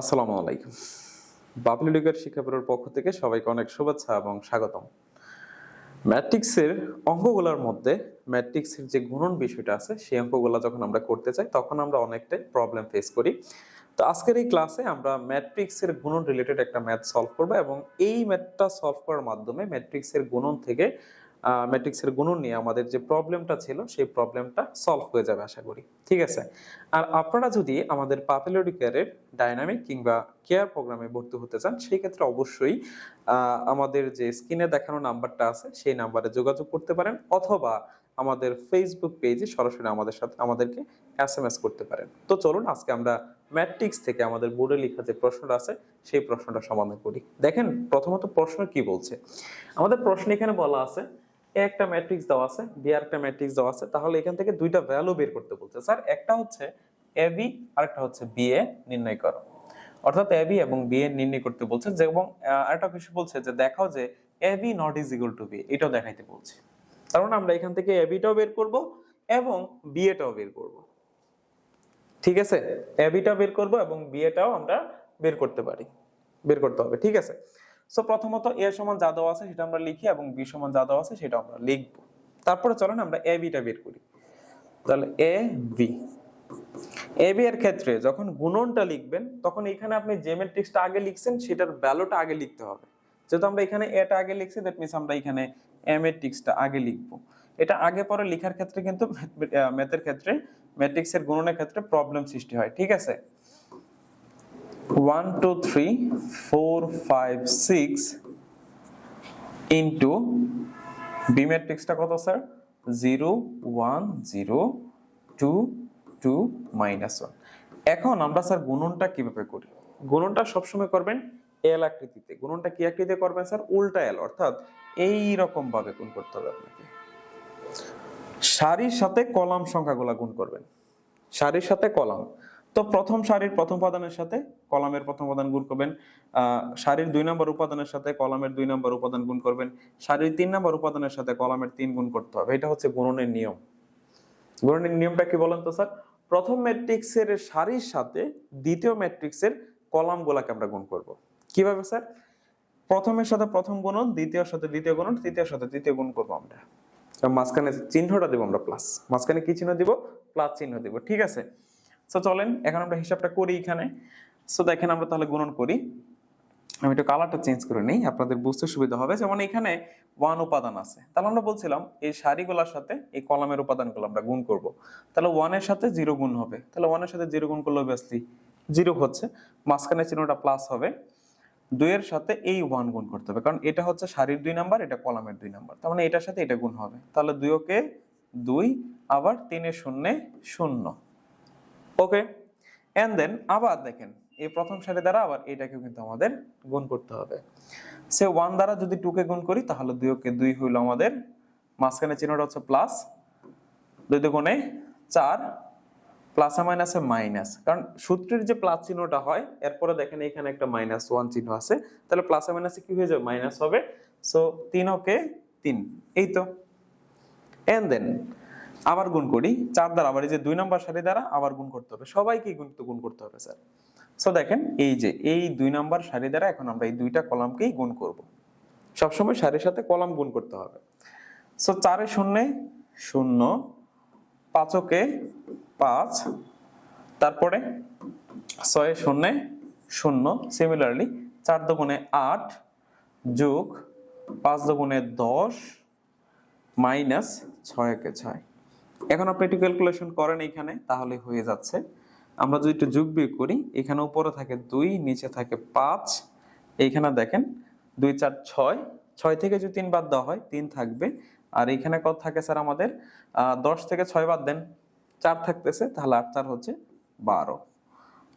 আসসালামু আলাইকুম। বাবলি লিগের শিক্ষাপুরের পক্ষ থেকে সবাইকে অনেক শুভেচ্ছা এবং স্বাগতম। ম্যাট্রিক্সের অঙ্কগুলোর মধ্যে ম্যাট্রিক্সের যে গুণন বিষয়টা আছে, সেই অঙ্কগুলো যখন আমরা করতে চাই, তখন আমরা অনেকটাই প্রবলেম ফেস করি। তো আজকের এই ক্লাসে আমরা ম্যাট্রিক্সের গুণন রিলেটেড একটা ম্যাথ সলভ করব এবং এই ম্যাথটা সলভ করার মাধ্যমে ম্যাট্রিক্সের গুণন থেকে ম্যাট্রিক্সের গুণন নিয়ে আমাদের যে প্রবলেমটা ছিল, সেই প্রবলেমটা সলভ হয়ে যাবে আশা করি। ঠিক আছে? আর আপনারা যদি আমাদের পাপুলারি কেয়ারের ডাইনামিক কিংবা কেয়ার প্রোগ্রামে ভর্তি হতে চান, সেই ক্ষেত্রে অবশ্যই আমাদের যে স্ক্রিনে দেখানো নাম্বারটা আছে, সেই নাম্বারে যোগাযোগ করতে পারেন অথবা আমাদের ফেসবুক পেজে সরাসরি আমাদের সাথে, আমাদেরকে এস এম এস করতে পারেন। তো চলুন, আজকে আমরা ম্যাট্রিক্স থেকে আমাদের বোর্ডে লেখা যে প্রশ্নটা আছে, সেই প্রশ্নটা সমাধান করি। দেখেন, প্রথমত প্রশ্ন কি বলছে? আমাদের প্রশ্ন এখানে বলা আছে একটা ম্যাট্রিক্স দেওয়া আছে বি আর একটা ম্যাট্রিক্স দেওয়া আছে, তাহলে এখান থেকে দুইটা ভ্যালু বের করতে বলছে। স্যার, একটা হচ্ছে এ বি আর একটা হচ্ছে বি এ নির্ণয় করো। অর্থাৎ এ বি এবং বি এ নির্ণয় করতে বলছে, যে এবং আরেকটা কিছু বলছে যে দেখাও যে A B not is equal to B এটাও দেখাইতে বলছে। কারণ আমরা এখান থেকে এ বিটাও বের করব এবং বি এটাও বের করব। ঠিক আছে? এ বিটাও বের করব এবং বি এটাও আমরা বের করতে পারি, বের করতে হবে। ঠিক আছে? সো প্রথমত এ সমান যা দেওয়া আছে সেটা আমরা লিখি এবং বি সমান যা দেওয়া আছে সেটা আমরা লিখব। তারপরে চলেন আমরা এ বিটা বের করি। তাহলে এ বি। এ বি এর ক্ষেত্রে যখন গুণনটা লিখবেন, তখন এখানে আপনি যে ম্যাট্রিক্সটা আগে লিখছেন, সেটার ভ্যালুটা আগে লিখতে হবে। যেহেতু আমরা এখানে এটা আগে লিখছি দ্যাট মিনস আমরা এখানে এ ম্যাট্রিক্সটা আগে লিখব। এটা আগে পরে লেখার ক্ষেত্রে কিন্তু ম্যাথের ক্ষেত্রে ম্যাট্রিক্সের গুণনের ক্ষেত্রে প্রবলেম সৃষ্টি হয়, ঠিক আছে? One two three four five six into B ম্যাট্রিক্সটা কত sir zero one zero two two minus one এখন আমরা স্যার গুণনটা কীভাবে করি? গুণনটা সবসময় করবেন এল আকৃতিতে। গুণনটা কি আকৃতিতে করবেন স্যার উল্টা এল অর্থাৎ এই রকম ভাবে গুণ করতে হবে আপনাকে। সারির সাথে কলাম সংখ্যাগুলা গুণ করবেন। সারির সাথে কলাম। তো প্রথম সারির প্রথম উপাদানের সাথে কলামের প্রথম উপাদান গুণ করবেন। সারির দুই নম্বর উপাদানের সাথে কলামের দুই নম্বর উপাদান গুণ করবেন। সারির তিন নম্বর উপাদানের সাথে কলামের তিন গুণ করতে হবে। এটা হচ্ছে গুণনের নিয়ম। গুণনের নিয়মটা কি বলেন তো, স্যার? প্রথম ম্যাট্রিক্সের সারির সাথে দ্বিতীয় ম্যাট্রিক্সের কলামগুলাকে আমরা গুণ করব। কীভাবে, স্যার? প্রথমের সাথে প্রথম গুণন দ্বিতীয়র সাথে দ্বিতীয় গুণন তৃতীয়র সাথে তৃতীয় গুণ করব আমরা। মাঝখানে চিহ্নটা দেবো আমরা প্লাস মাঝখানে কি চিহ্ন দিব? প্লাস চিহ্ন দিব। ঠিক আছে? সো চলেন, এখন আমরা হিসাবটা করি এখানে। সো দেখেন আমরা তাহলে গুণন করি। আমি একটু কালারটা চেঞ্জ করে নিই, আপনাদের বুঝতে সুবিধা হবে। যেমন এখানে ওয়ান উপাদান আছে। তাহলে আমরা বলছিলাম, এই সারিগুলোর সাথে এই কলামের উপাদানগুলো আমরা গুণ করব। তাহলে ওয়ানের সাথে জিরো গুণ হবে। তাহলে ওয়ানের সাথে জিরো গুণ করলে অবভিয়াসলি জিরো হচ্ছে। মাঝখানে চিহ্নটা প্লাস হবে। দুইয়ের সাথে এই ওয়ান গুণ করতে হবে। কারণ এটা হচ্ছে সারির দুই নাম্বার এটা কলামের দুই নাম্বার তার মানে এটার সাথে এটা গুণ হবে। তাহলে দুই ওকে দুই আবার তিনে শূন্য শূন্য। ওকে এন্ড দেন আবার দেখেন, এই প্রথম সারি দ্বারা আবার এটাকেও কিন্তু আমাদের গুণ করতে হবে। সে ওয়ান দ্বারা যদি টুকে গুণ করি, তাহলে দুই ওকে দুই হইল আমাদের মাঝখানে চিহ্নটা হচ্ছে প্লাস দুই দুগুণে চার প্লাসে মাইনাসে মাইনাস কারণ সূত্রের যে প্লাস চিহ্নটা হয়, এরপরে দেখেন এখানে একটা মাইনাস ওয়ান চিহ্ন আছে। তাহলে প্লাসে মাইনাসে কি হয়ে যাবে? মাইনাস হবে। সো তিন ওকে তিন। এই তো। এন্ড দেন আবার গুণ করি, চার দ্বারা, আবার এই যে দুই নম্বর সারি দ্বারা আবার গুণ করতে হবে। সবাইকে গুণ গুণ করতে হবে, স্যার। সো দেখেন, এই যে, এই দুই নম্বর সারি দ্বারা এখন আমরা এই দুইটা কলামকেই গুণ করব। সবসময় সারির সাথে কলাম গুণ করতে হবে। সো চারে শূন্যে শূন্য, পাঁচকে পাঁচ, তারপরে ছয় শূন্য শূন্য সিমিলারলি চার দুগুণে আট যোগ পাঁচ দুগুণে দশ মাইনাস ছয়কে ছয়। এখন আপনি একটু ক্যালকুলেশন করেন এখানে তাহলে হয়ে যাচ্ছে। আমরা যদি একটু যোগ বিয়োগ করি এখানে উপরে থাকে দুই নিচে থাকে পাঁচ। এইখানে দেখেন দুই চার ছয়। ছয় থেকে যদি তিন বাদ দেওয়া হয় তিন থাকবে। আর এখানে কত থাকে স্যার আমাদের? দশ থেকে ছয় বাদ দেন। চার থাকতেছে তাহলে আট চার হচ্ছে বারো।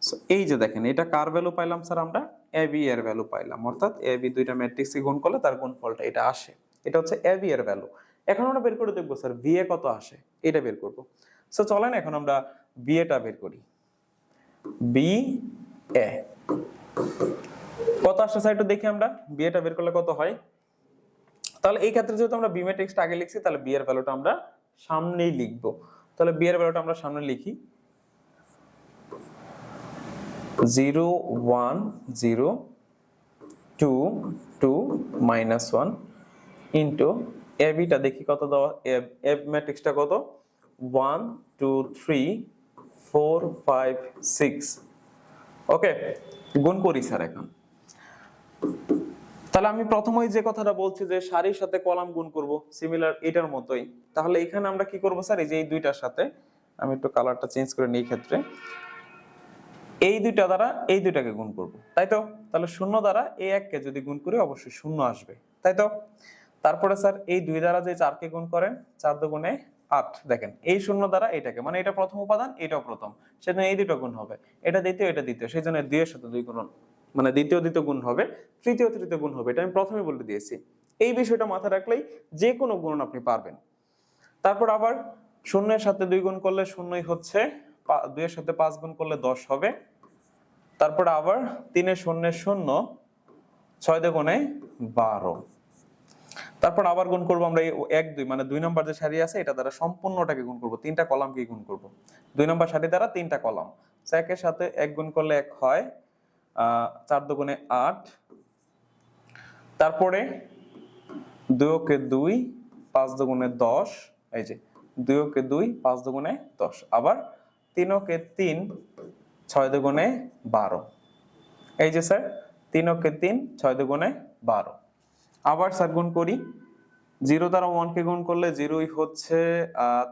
So, এই যে দেখেন এটা কার ভ্যালু পাইলাম স্যার আমরা? এ বি এর ভ্যালু পাইলাম। অর্থাৎ এ বি দুইটা ম্যাট্রিক্সকে গুণ করলে তার গুণফলটা এটা আসে। এটা হচ্ছে এ বি এর ভ্যালু এখন আমরা বের করে দেখব, স্যার বি এ কত আসে? এটা বের করব। সো চলেন এখন আমরা বি এটা বের করি। বি এ কত আসছে, স্যার, একটু দেখি আমরা? বি এটা বের করলে কত হয়? তাহলে এই ক্ষেত্রে যেহেতু আমরা বিমে টেক্সট আগে লিখছি, তাহলে বি এর ভ্যালুটা আমরা সামনেই লিখব। তাহলে বি এর ভ্যালুটা আমরা সামনে লিখি। Zero one, zero, two two, minus one, into এবিটা দেখি কত দেওয়া এব ম্যাট্রিক্সটা কত? One two three four five six okay গুণ করি স্যার এখন। তাহলে আমি প্রথমেই যে কথাটা বলছি যে সারির সাথে কলাম গুণ করব সিমিলার এটার মতোই। তাহলে এখানে আমরা কি করব স্যার এই যে এই দুইটার সাথে, আমি একটু কালারটা চেঞ্জ করে নিই ক্ষেত্রে। এই দুইটা দ্বারা এই দুইটাকে গুণ করব, তাই তো? তাহলে শূন্য দ্বারা এই এককে যদি গুণ করি, অবশ্যই শূন্য আসবে, তাই তো? তারপরে স্যার এই দুই দ্বারা যে চারকে গুণ করেন, চার দুগুণে আট, দেখেন, এই শূন্য দ্বারা এটাকে মানে এটা প্রথম উপাদান, এটাও প্রথম, সেজন্য এই দুটো গুণ হবে, এটা দ্বিতীয় এটা দ্বিতীয় সেই জন্য দুইয়ের সাথে দুই গুণ মানে দ্বিতীয় দ্বিতীয় গুণ হবে, তৃতীয় তৃতীয় গুণ হবে, এটা আমি প্রথমে বলে দিয়েছি, এই বিষয়টা মাথায় রাখলেই যে কোনো গুণন আপনি পারবেন, তারপর আবার শূন্যের সাথে দুই গুণ করলে শূন্যই হচ্ছে দুইয়ের সাথে পাঁচ গুণ করলে দশ হবে, তারপর আবার তিনের শূন্যের শূন্য, ছয় দুগুণে বারো তারপর আবার গুণ করব আমরা এক, দুই মানে দুই নম্বর যে সারি আছে, এটা দ্বারা সম্পূর্ণটাকে গুণ করব। তিনটা কলামকে গুণ করব। দুই নম্বর সারি দ্বারা তিনটা কলাম। একের সাথে এক গুণ করলে এক হয় চার দুগুণে আট। তারপরে দুই ওকে দুই, পাঁচ দুগুণে দশ। এই যে দুই ওকে দুই, পাঁচ দুগুণে দশ। আবার তিনকে তিন, ছয় দুগুণে বারো। এই যে স্যার, তিনকে তিন, ছয় দুগুণে বারো। আবার স্যার গুণ করি। জিরো দ্বারা ওয়ানকে গুণ করলে জিরোই হচ্ছে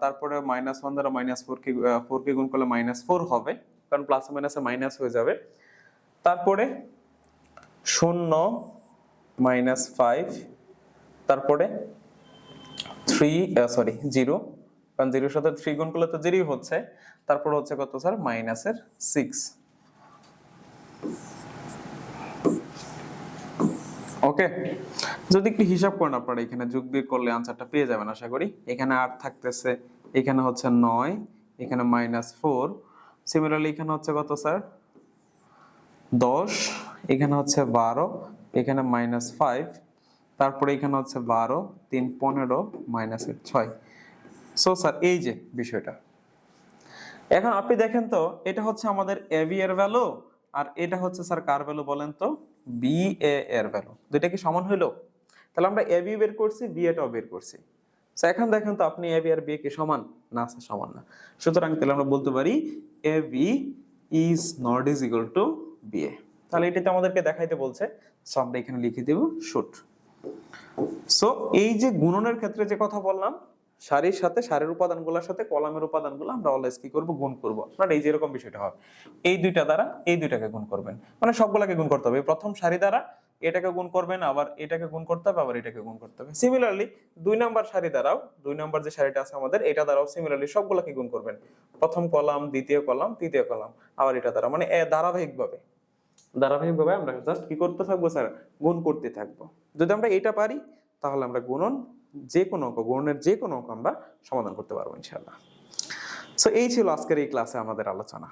তারপরে মাইনাস ওয়ান দ্বারা মাইনাস ফোর কে ফোর কে গুণ করলে মাইনাস ফোর হবে, কারণ প্লাস মাইনাসে মাইনাস হয়ে যাবে। তারপরে শূন্য মাইনাস ফাইভ তারপরে থ্রি সরি জিরো কারণ জিরোর সাথে থ্রি গুণ করলে তো জিরোই হচ্ছে, তারপর হচ্ছে কত স্যার মাইনাসের সিক্স ওকে যদি একটু হিসাব করেন আপনারা, এখানে যোগ বিয়োগ করলে আনসারটা পেয়ে যাবেন আশা করি। এখানে আট থাকতেছে, এখানে হচ্ছে নয়, এখানে মাইনাস ফোর সিমিলারলি এখানে হচ্ছে কত স্যার দশ, এখানে হচ্ছে বারো, এখানে মাইনাস ফাইভ তারপরে এখানে হচ্ছে বারো, তিন পনেরো মাইনাসের ছয়। সো স্যার এই যে বিষয়টা। এখন আপনি দেখেন তো, এটা হচ্ছে আমাদের এবি এর ভ্যালু আর এটা হচ্ছে স্যার কার ভ্যালু বলেন তো? বি এ এর ভ্যালু দুইটা কি সমান হইল? তাহলে আমরা এ এবি বের করছি বি এটাও বের করছি। So, এখন দেখেন তো আপনি এবি আর বি কি সমান? না সমান না। সুতরাং তাহলে আমরা বলতে পারি A B is not is equal to B A তাহলে এটাতে আমাদেরকে দেখাইতে বলছে। সো আমরা এখানে লিখে দেব শুট সো এই যে গুণনের ক্ষেত্রে যে কথা বললাম সারির সাথে সারের উপাদানগুলোর সাথে কলামের উপাদানগুলো আমরা অলওয়েজ কি করব? গুণ করব। আপনার এই যে এরকম বিষয়টা হবে এই দুইটা দ্বারা এই দুইটাকে গুণ করবেন। মানে সবগুলাকে গুণ করতে হবে। প্রথম সারি দ্বারা এটাকে গুণ করবেন, আবার এটাকে গুণ করতে হবে, আবার এটাকে গুণ করতে হবে। সিমিলারলি দুই নাম্বার সারি দ্বারাও, দুই নাম্বার যে সারিটা আছে আমাদের, এটা দ্বারাও সিমিলারলি সবগুলাকে গুণ করবেন। প্রথম কলাম, দ্বিতীয় কলাম, তৃতীয় কলাম, আবার এটা দ্বারা মানে ধারাবাহিকভাবে। ধারাবাহিকভাবে আমরা জাস্ট কি করতে থাকব স্যার গুণ করতে থাকব। যদি আমরা এটা পারি, তাহলে আমরা গুণন যে কোনো অঙ্ক, গুণনের যে কোনো অঙ্ক আমরা সমাধান করতে পারব ইনশাল্লাহ সো এই ছিল আজকের এই ক্লাসে আমাদের আলোচনা।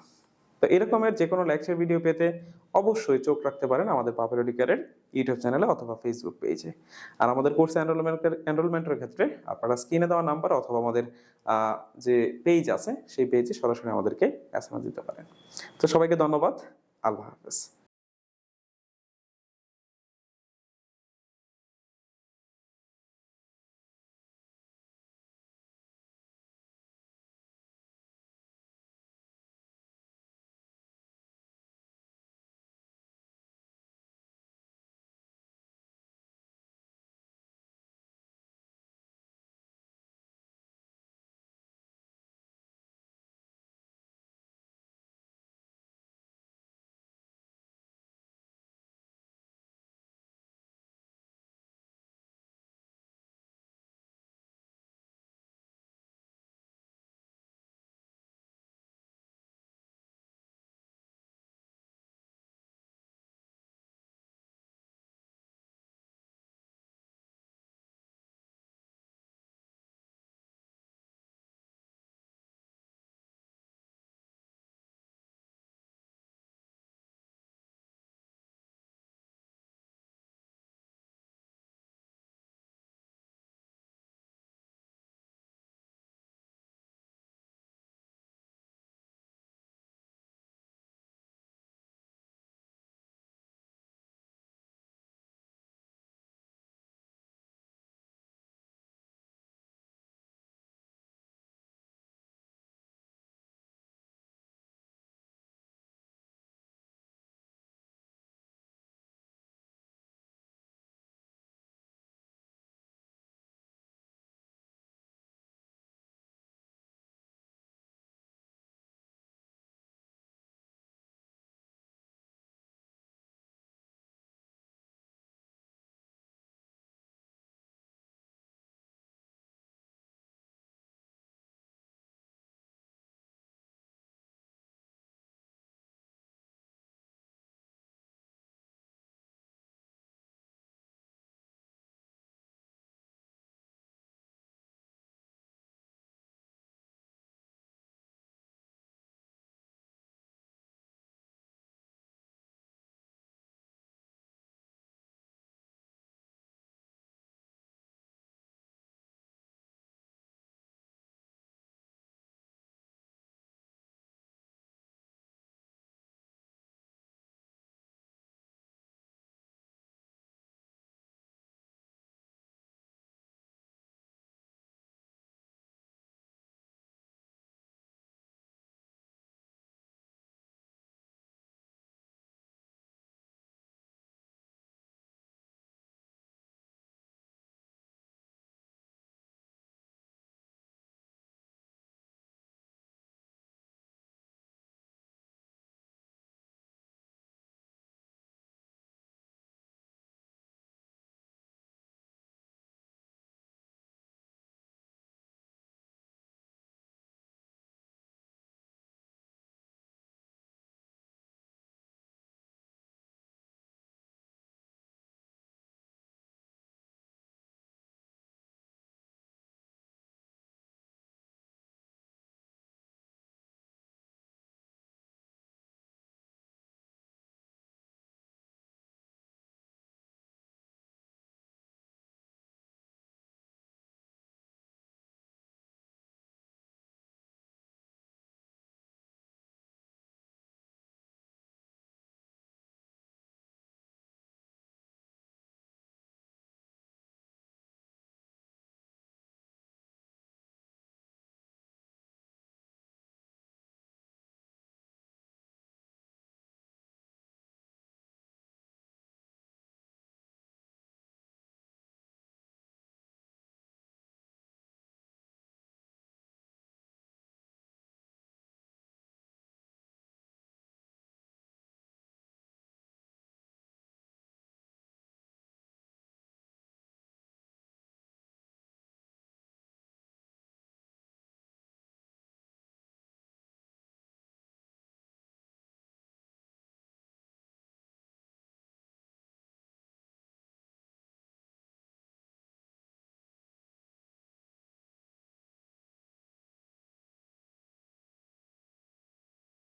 তো এরকমের যে কোনো লেকচার ভিডিও পেতে অবশ্যই চোখ রাখতে পারেন আমাদের পাপের অধিকারের ইউটিউব চ্যানেলে অথবা ফেসবুক পেজে আর আমাদের কোর্স এনরোলমেন্টের এনরোলমেন্টের ক্ষেত্রে আপনারা স্ক্রিনে দেওয়া নাম্বার অথবা আমাদের যে পেজ আছে, সেই পেজে সরাসরি আমাদেরকে অ্যাসমেন্ট দিতে পারেন। তো সবাইকে ধন্যবাদ। আল্লাহ হাফেজ।